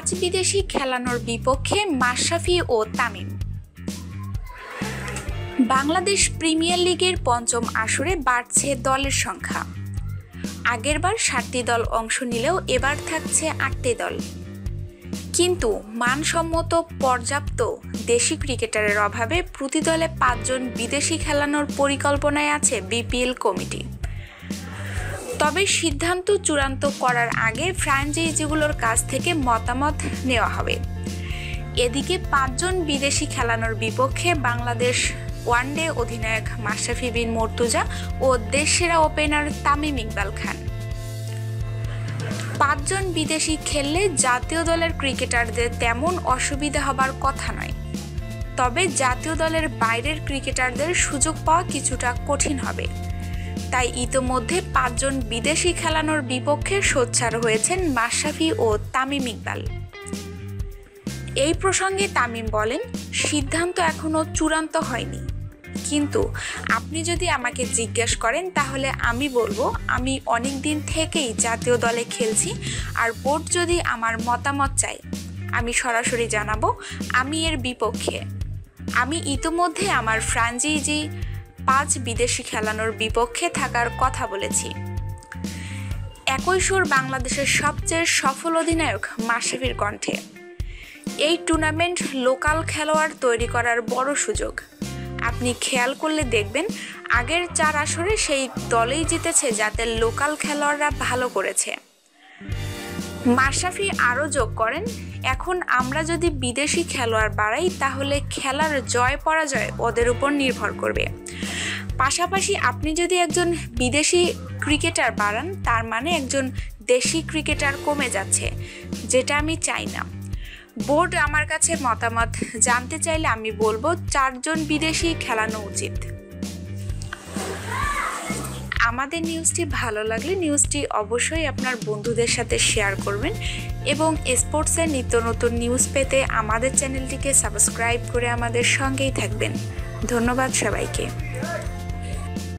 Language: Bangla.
বিদেশি খেলানোর বিপক্ষে মাশরাফি ও তামিম। বাংলাদেশ প্রিমিয়ার লিগের পঞ্চম আসরে বাড়ছে দলের সংখ্যা। আগেরবার সাতটি দল অংশ নিলেও এবার থাকছে আটটি দল। কিন্তু মানসম্মত পর্যাপ্ত দেশি ক্রিকেটারের অভাবে প্রতি দলে পাঁচজন বিদেশি খেলানোর পরিকল্পনায় আছে বিপিএল কমিটি। তবে সিদ্ধান্ত চূড়ান্ত করার আগে ফ্র্যাঞ্চাইজিগুলোর কাছ থেকে মতামত নেওয়া হবে। এদিকে পাঁচজন বিদেশি খেলানোর বিপক্ষে বাংলাদেশ ওয়ানডে অধিনায়ক মাশরাফি বিন মর্তুজা ও দেশসেরা ওপেনার তামিম ইকবাল খান। পাঁচজন বিদেশি খেললে জাতীয় দলের ক্রিকেটারদের তেমন অসুবিধা হবার কথা নয়। তবে জাতীয় দলের বাইরের ক্রিকেটারদের সুযোগ পাওয়া কিছুটা কঠিন হবে। তাই ইতোমধ্যে পাঁচজন বিদেশি খেলানোর বিপক্ষে সোচ্চার হয়েছেন মাশরাফি ও তামিম ইকবাল। এই প্রসঙ্গে তামিম বলেন, সিদ্ধান্ত এখনও চূড়ান্ত হয়নি। কিন্তু আপনি যদি আমাকে জিজ্ঞেস করেন, তাহলে আমি বলব, আমি অনেক দিন থেকেই জাতীয় দলে খেলছি আর বোর্ড যদি আমার মতামত চাই, আমি সরাসরি জানাব, আমি এর বিপক্ষে। আমি ইতোমধ্যে আমার ফ্রাঞ্চাইজি পাঁচ বিদেশি খেলানোর বিপক্ষে থাকার কথা বলেছি। একই সুর বাংলাদেশের সবচেয়ে সফল অধিনায়ক মাশরাফির কণ্ঠে। এই টুর্নামেন্ট লোকাল খেলোয়াড় তৈরি করার বড় সুযোগ। আপনি খেয়াল করলে দেখবেন, আগের চার আসরে সেই দলেই জিতেছে যাতে লোকাল খেলোয়াড়রা ভালো করেছে। মাশরাফি আরও যোগ করেন, এখন আমরা যদি বিদেশি খেলোয়াড় বাড়াই, তাহলে খেলার জয় পরাজয় ওদের উপর নির্ভর করবে। পাশাপাশি আপনি যদি একজন বিদেশি ক্রিকেটার বাড়ান, তার মানে একজন দেশি ক্রিকেটার কমে যাচ্ছে, যেটা আমি চাই না। বোর্ড আমার কাছে মতামত জানতে চাইলে আমি বলব, চারজন বিদেশি খেলানো উচিত। আমাদের নিউজটি ভালো লাগলে নিউজটি অবশ্যই আপনার বন্ধুদের সাথে শেয়ার করবেন এবং স্পোর্টসের নিত্য নতুন নিউজ পেতে আমাদের চ্যানেলটিকে সাবস্ক্রাইব করে আমাদের সঙ্গেই থাকবেন। ধন্যবাদ সবাইকে।